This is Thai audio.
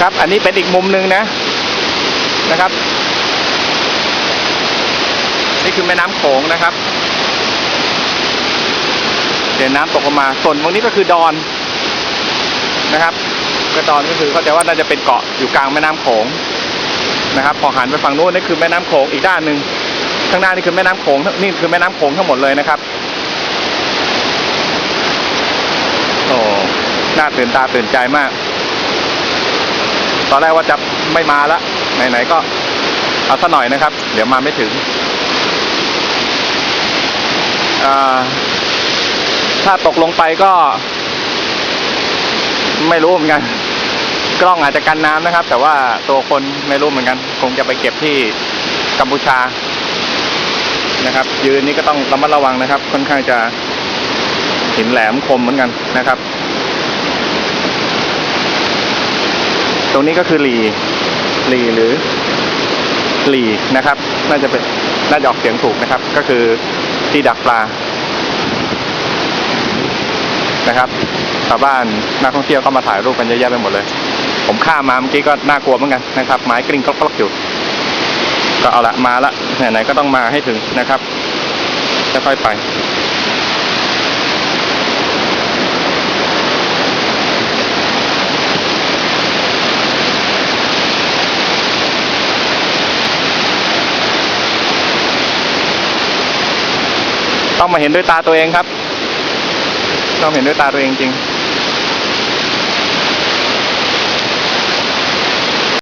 ครับ อันนี้เป็นอีกมุมหนึ่งนะนะครับ นี่คือแม่น้ำโขงนะครับ เดี๋ยวน้ำตกลงมาส่วนตรงนี้ก็คือดอนนะครับก็ดอนก็คือเข้าใจว่าน่าจะเป็นเกาะอยู่กลางแม่น้ำโขงนะครับ พอหันไปฝั่งนู้นนี่คือแม่น้ำโขงอีกด้านหนึ่งข้างหน้านี่คือแม่น้ำโขงนี่คือแม่น้ำโขงทั้งหมดเลยนะครับโอ้น่าตื่นตาตื่นใจมาก ตอนแรกว่าจะไม่มาละไหนๆก็เอาซะหน่อยนะครับ เดี๋ยวมาไม่ถึงถ้าตกลงไปก็ ไม่รู้เหมือนกัน กล้องอาจจะกันน้ำนะครับ แต่ว่าตัวคนไม่รู้เหมือนกัน คงจะไปเก็บที่กัมพูชานะครับ ยืนนี่ก็ต้องระมัดระวังนะครับ ค่อนข้างจะหินแหลมคมเหมือนกันนะครับ รงนี้ก็คือหลีหลีหรือหลีนะครับ น่าจะเป็นน่าจะออกเสียงถูกนะครับ ก็คือที่ดักปลานะครับชาวบ้านนักท่องเที่ยวก็มาถ่ายรูปกันเยอะแยะไปหมดเลย ผมข้ามมาเมื่อกี้ก็น่ากลัวเหมือนกันนะครับ ไม้กลิ้งกลอกๆอยู่ ก็เอาละมาละไหนๆก็ต้องมาให้ถึงนะครับค่อยๆไป ต้องมาเห็นด้วยตาตัวเองครับ ต้องเห็นด้วยตาตัวเองจริง